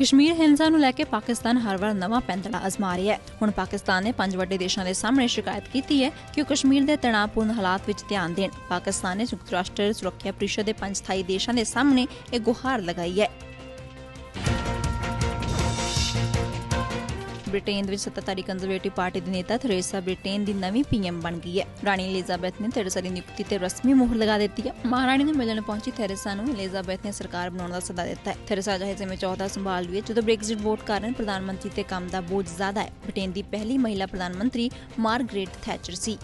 ਕਸ਼ਮੀਰ ਹਿੰਸਾ ਨੂੰ ਲੈ ਕੇ ਪਾਕਿਸਤਾਨ ਹਰ ਵਾਰ ਨਵਾਂ ਪੈਂਤੜਾ ਅਜ਼ਮਾ ਰਿਹਾ ਹੈ। ਹੁਣ ਪਾਕਿਸਤਾਨ ਨੇ ਪੰਜ ਵੱਡੇ ਦੇਸ਼ਾਂ ਦੇ ਸਾਹਮਣੇ ਸ਼ਿਕਾਇਤ ਕੀਤੀ ਹੈ ਕਿ ਉਹ ਕਸ਼ਮੀਰ ਦੇ ਤਣਾਅਪੂਰਨ ਹਾਲਾਤ ਵਿੱਚ ਧਿਆਨ ਦੇਣ। ਪਾਕਿਸਤਾਨ ਨੇ ਸੰਯੁਕਤ ਰਾਸ਼ਟਰ ਸੁਰੱਖਿਆ ਪਰਿਸ਼ਦ ਦੇ ਪੰਜ ਸਥਾਈ ਦੇਸ਼ਾਂ ਦੇ ਸਾਹਮਣੇ ਇਹ ਗੁਹਾਰ ਲਗਾਈ ਹੈ। ਬ੍ਰਿਟੇਨ ਦੇ ਵਿੱਚ ਸੱਤਾਧਾਰੀ ਕੰਜ਼ਰਵੇਟਿਵ ਪਾਰਟੀ ਦੀ ਨੇਤਾ ਥਰੇਸਾ ਬ੍ਰਿਟੇਨ ਦੀ ਨਵੀਂ ਪੀਐਮ ਬਣ ਗਈ ਹੈ। ਰਾਣੀ ਐਲਿਜ਼ਾਬੈਥ ਨੇ ਥੈਰੇਸਾ ਦੀ ਨਿਯੁਕਤੀ ਤੇ ਰਸਮੀ ਮੋਹਰ ਲਗਾ ਦਿੱਤੀ ਹੈ। ਮਹਾਰਾਣੀ ਨੂੰ ਮਿਲਣ ਪਹੁੰਚੀ ਥੈਰੇਸਾ ਨੂੰ ਐਲਿਜ਼ਾਬੈਥ ਨੇ ਸਰਕਾਰ ਬਣਾਉਣ ਦਾ ਸੱਦਾ ਦਿੱਤਾ ਹੈ। ਥੈਰੇਸਾ ਅਜਿਹੇ ਸਮੇਂ ਚੌਥਾ ਸੰਭਾਲ ਰਹੀ ਹੈ, ਜਦੋਂ ਬ੍ਰੈਗਜ਼ਿਟ ਵੋਟ ਕਾਰਨ ਪ੍ਰਧਾਨ ਮੰਤਰੀ ਤੇ ਕੰਮ ਦਾ ਬੋਝ ਜ਼ਿਆਦਾ ਹੈ। ਬ੍ਰਿਟੇਨ ਦੀ ਪਹਿਲੀ ਮਹਿਲਾ ਪ੍ਰਧਾਨ ਮੰਤਰੀ ਮਾਰਗਰੇਟ ਥੈਚਰ ਸੀ।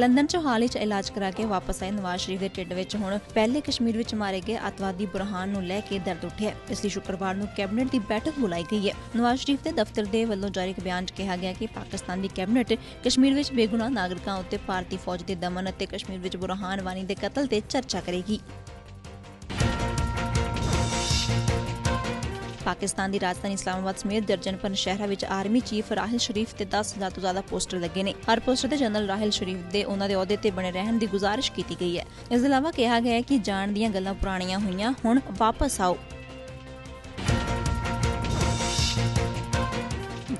ਲੰਡਨ 'ਚ ਹਾਲ ਹੀ 'ਚ ਇਲਾਜ ਕਰਾ ਕੇ ਵਾਪਸ ਆਏ ਨਵਾਜ਼ ਸ਼ਰੀਫ ਦੇ ਢਿੱਡ ਵਿੱਚ। ਹੁਣ ਪਹਿਲੇ ਕਸ਼ਮੀਰ ਵਿੱਚ ਮਾਰੇ ਗਏ ਅਤਵਾਦੀ ਬੁਰਹਾਨ ਨੂੰ ਲੈ ਕੇ ਦਰਦ ਉੱਠਿਆ ਇਸ ਲਈ ਸ਼ੁੱਕਰਵਾਰ ਨੂੰ ਕੈਬਨਿਟ ਦੀ ਬੈਠਕ ਬੁਲਾਈ ਗਈ ਹੈ। ਨਵਾਜ਼ ਸ਼ਰੀਫ ਦੇ ਦਫ਼ਤਰ ਦੇ ਵੱਲੋਂ ਜਾਰੀ ਇੱਕ ਬਿਆਨ 'ਚ ਕਿਹਾ ਗਿਆ ਕਿ ਪਾਕਿਸਤਾਨ ਦੀ ਕੈਬਨਿਟ ਕਸ਼ਮੀਰ ਵਿੱਚ ਬੇਗੁਨਾਹ ਨਾਗਰਿਕਾਂ ਉੱਤੇ ਭਾਰਤੀ ਫੌਜ ਦੇ ਦਮਨ ਅਤੇ ਕਸ਼ਮੀਰ ਵਿੱਚ ਬੁਰਹਾਨ ਵਾਨੀ ਦੇ ਕਤਲ ਤੇ ਚਰਚਾ ਕਰੇਗੀ। ਪਾਕਿਸਤਾਨ ਦੀ ਰਾਜਧਾਨੀ ਇਸਲਾਮਾਬਾਦ ਸਮੇਤ ਦਰਜਨ ਭਰ ਸ਼ਹਿਰਾਂ ਵਿੱਚ ਆਰਮੀ ਚੀਫ ਰਾਹਿਲ ਸ਼ਰੀਫ ਤੇ 10000 ਤੋਂ ਜ਼ਿਆਦਾ ਪੋਸਟਰ ਲੱਗੇ ਨੇ। ਹਰ ਪੋਸਟਰ ਤੇ ਜਨਰਲ ਰਾਹਿਲ ਸ਼ਰੀਫ ਦੇ ਉਹਨਾਂ ਦੇ ਅਹੁਦੇ ਤੇ ਬਣੇ ਰਹਿਣ ਦੀ ਗੁਜ਼ਾਰਿਸ਼ ਕੀਤੀ ਗਈ ਹੈ। ਇਸ ਦੇ ਇਲਾਵਾ ਕਿਹਾ ਗਿਆ ਹੈ ਕਿ ਜਾਣ ਦੀਆਂ ਗੱਲਾਂ ਪੁਰਾਣੀਆਂ ਹੋਈਆਂ, ਹੁਣ ਵਾਪਸ ਆਓ।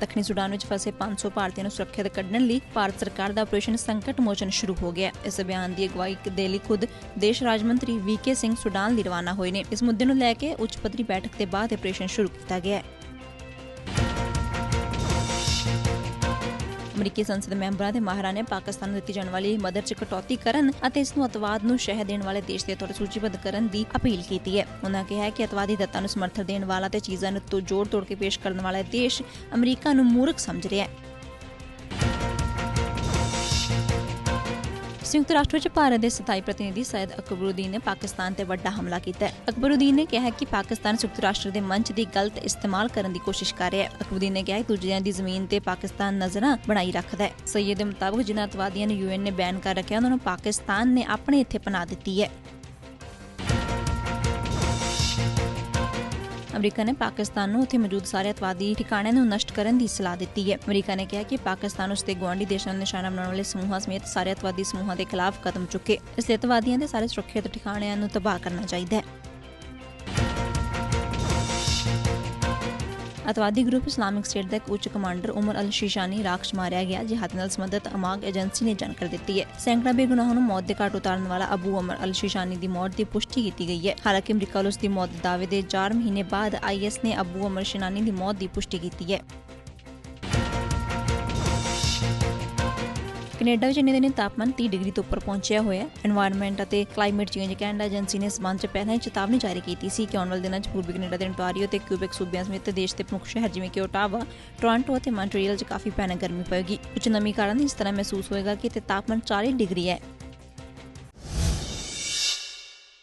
ਦੱਖਣੀ ਸੁਡਾਨ ਵਿੱਚ ਫਸੇ 500 ਭਾਰਤੀਆਂ ਨੂੰ ਸੁਰੱਖਿਅਤ ਕੱਢਣ ਲਈ ਭਾਰਤ ਸਰਕਾਰ ਦਾ ਆਪਰੇਸ਼ਨ ਸੰਕਟ ਮੋਚਨ ਸ਼ੁਰੂ ਹੋ ਗਿਆ ਇਸ ਅਭਿਆਨ ਦੀ ਅਗਵਾਈ ਦੇ ਲਈ ਖੁਦ ਦੇਸ਼ ਰਾਜ ਮੰਤਰੀ ਵੀਕੇ ਸਿੰਘ ਸੁਡਾਨ ਲਈ ਰਵਾਨਾ ਹੋਏ ਨੇ। ਇਸ ਮੁੱਦੇ ਨੂੰ ਲੈ ਕੇ ਉੱਚ ਪੱਧਰੀ ਬੈਠਕ ਦੇ ਬਾਅਦ ਆਪਰੇਸ਼ਨ ਸ਼ੁਰੂ ਕੀਤਾ ਗਿਆ ਹੈ। ਅਮਰੀਕੀ ਸੰਸਦ ਮੈਂਬਰਾਂ ਦੇ ਮਾਹਰਾਂ ਨੇ ਪਾਕਿਸਤਾਨ ਨੂੰ ਦਿੱਤੀ ਜਾਣ ਵਾਲੀ ਮਦਦ 'ਚ ਕਟੌਤੀ ਕਰਨ ਅਤੇ ਇਸ ਨੂੰ ਅਤਵਾਦ ਨੂੰ ਸ਼ਹਿ ਦੇਣ ਵਾਲੇ ਦੇਸ਼ ਦੇ ਤੌਰ ਤੇ ਸੂਚੀਬੱਧ ਕਰਨ ਦੀ ਅਪੀਲ ਕੀਤੀ ਹੈ। ਉਹਨਾਂ ਕਿਹਾ ਕਿ ਅਤਵਾਦੀ ਤੱਤਾਂ ਨੂੰ ਸਮਰਥਨ ਦੇਣ ਵਾਲਾ ਤੇ ਚੀਜ਼ਾਂ ਨੂੰ ਤੋਂ ਜੋੜ ਤੋੜ ਕੇ ਪੇਸ਼ ਕਰਨ ਵਾਲਾ ਦੇਸ਼ ਅਮਰੀਕਾ ਨੂੰ ਮੂਰਖ ਸਮਝ ਰਿਹਾ ਹੈ। ਸੰਯੁਕਤ ਰਾਸ਼ਟਰ ਵਿੱਚ ਭਾਰਤ ਦੇ ਸਥਾਈ ਪ੍ਰਤੀਨਿਧੀ ਸੈਦ ਅਕਬਰੁਦੀਨ ਨੇ ਪਾਕਿਸਤਾਨ ਤੇ ਵੱਡਾ ਹਮਲਾ ਕੀਤਾ ਹੈ। ਅਕਬਰੁਦੀਨ ਨੇ ਕਿਹਾ ਕਿ ਪਾਕਿਸਤਾਨ ਸੰਯੁਕਤ ਰਾਸ਼ਟਰ ਦੇ ਮੰਚ ਦੀ ਗਲਤ ਇਸਤੇਮਾਲ ਕਰਨ ਦੀ ਕੋਸ਼ਿਸ਼ ਕਰ ਰਿਹਾ ਹੈ। ਅਕਬਰੁਦੀਨ ਨੇ ਕਿਹਾ ਕਿ ਦੂਜਿਆਂ ਦੀ ਜ਼ਮੀਨ ਤੇ ਪਾਕਿਸਤਾਨ ਨਜ਼ਰਾਂ ਬਣਾਈ ਰੱਖਦਾ ਹੈ। ਸਈਦ ਦੇ ਮੁਤਾਬਕ ਜਿਨ੍ਹਾਂ ਅਤਵਾਦੀਆਂ ਨੂੰ ਯੂਐਨ ਨੇ ਬੈਨ ਕਰ ਰੱਖਿਆ, ਉਹਨਾਂ ਨੂੰ ਪਾਕਿਸਤਾਨ ਨੇ ਆਪਣੇ ਇੱਥੇ ਪਨਾਹ ਦਿੱਤੀ ਹੈ। ਅਮਰੀਕਾ ਨੇ ਪਾਕਿਸਤਾਨ ਨੂੰ ਉੱਥੇ ਮੌਜੂਦ ਸਾਰੇ ਅਤਵਾਦੀ ਠਿਕਾਣਿਆਂ ਨੂੰ ਨਸ਼ਟ ਕਰਨ ਦੀ ਸਲਾਹ ਦਿੱਤੀ ਹੈ। ਅਮਰੀਕਾ ਨੇ ਕਿਹਾ ਕਿ ਪਾਕਿਸਤਾਨ ਉਸ ਦੇ ਗੁਆਂਢੀ ਦੇਸ਼ਾਂ ਨੂੰ ਨਿਸ਼ਾਨਾ ਬਣਾਉਣ ਵਾਲੇ ਸਮੂਹਾਂ ਸਮੇਤ ਸਾਰੇ ਅਤਵਾਦੀ ਸਮੂਹਾਂ ਦੇ ਖਿਲਾਫ ਕਦਮ ਚੁੱਕੇ। ਇਸ ਲਈ ਅਤਵਾਦੀਆਂ ਦੇ ਸਾਰੇ ਸੁਰੱਖਿਅਤ ਠਿਕਾਣਿਆਂ ਨੂੰ ਤਬਾਹ ਕਰਨਾ ਚਾਹੀਦਾ ਹੈ। ਅਤਵਾਦੀ ਗਰੁੱਪ ਇਸਲਾਮਿਕ ਸਟੇਟ ਦਾ ਇੱਕ ਉੱਚ ਕਮਾਂਡਰ ਉਮਰ ਅਲ ਸ਼ੀਸ਼ਾਨੀ ਰਾਖਸ਼ ਮਾਰਿਆ ਗਿਆ, ਜਿਹਾਦ ਨਾਲ ਸੰਬੰਧਿਤ ਅਮਾਗ ਏਜੰਸੀ ਨੇ ਜਾਣਕਾਰੀ ਦਿੱਤੀ ਹੈ। ਸੈਂਕੜਾ ਬੇਗੁਨਾਹਾਂ ਨੂੰ ਮੌਤ ਦੇ ਘਾਟ ਉਤਾਰਨ ਵਾਲਾ ਅਬੂ ਉਮਰ ਅਲ ਸ਼ੀਸ਼ਾਨੀ ਦੀ ਮੌਤ ਦੀ ਪੁਸ਼ਟੀ ਕੀਤੀ ਗਈ ਹੈ। ਹਾਲਾਂਕਿ ਅਮਰੀਕਾ ਵੱਲੋਂ ਉਸ ਦੀ ਮੌਤ ਦੇ ਦਾਅਵੇ ਦੇ 4 ਮਹੀਨੇ ਬਾਅਦ ਆਈਐਸ ਨੇ ਅਬੂ ਉਮਰ ਸ਼ੀਨਾਨੀ ਦੀ ਮੌਤ ਦੀ ਪੁਸ਼ਟੀ ਕੀਤੀ ਹੈ। ਕੈਨੇਡਾ ਵਿੱਚ ਇੰਨੇ ਦਿਨ ਤਾਪਮਾਨ 30 ਡਿਗਰੀ ਤੋਂ ਉੱਪਰ ਪਹੁੰਚਿਆ ਹੋਇਆ ਹੈ এনवायरमेंट ਅਤੇ ਕਲਾਈਮੇਟ ਚੇਂਜ ਕੈਨੇਡਾ ਏਜੰਸੀ ਨੇ ਸਬੰਧ ਚ ਪਹਿਲਾਂ ਹੀ ਚੇਤਾਵਨੀ ਜਾਰੀ ਕੀਤੀ ਸੀ ਕਿ ਆਉਣ ਵਾਲੇ ਦਿਨਾਂ 'ਚ ਪੂਰਬੀ ਕੈਨੇਡਾ ਦੇ ਅੰਟਾਰੀਓ ਤੇ ਕਿਊਬੈਕ ਸੂਬਿਆਂ ਸਮੇਤ ਦੇਸ਼ ਦੇ ਪ੍ਰਮੁੱਖ ਸ਼ਹਿਰ ਜਿਵੇਂ ਕਿ ਓਟਾਵਾ, ਟੋਰਾਂਟੋ ਅਤੇ ਮਾਂਟਰੀਅਲ 'ਚ ਕਾਫੀ ਭਿਆਨਕ ਗਰਮੀ ਪਵੇਗੀ। ਉੱਚ ਨਮੀ ਕਾਰਨ ਇਸ ਤਰ੍ਹਾਂ ਮਹਿਸੂਸ ਹੋਏਗਾ ਕਿ ਇੱਥੇ ਤਾਪਮਾਨ 40 ਡਿਗਰੀ ਹੈ।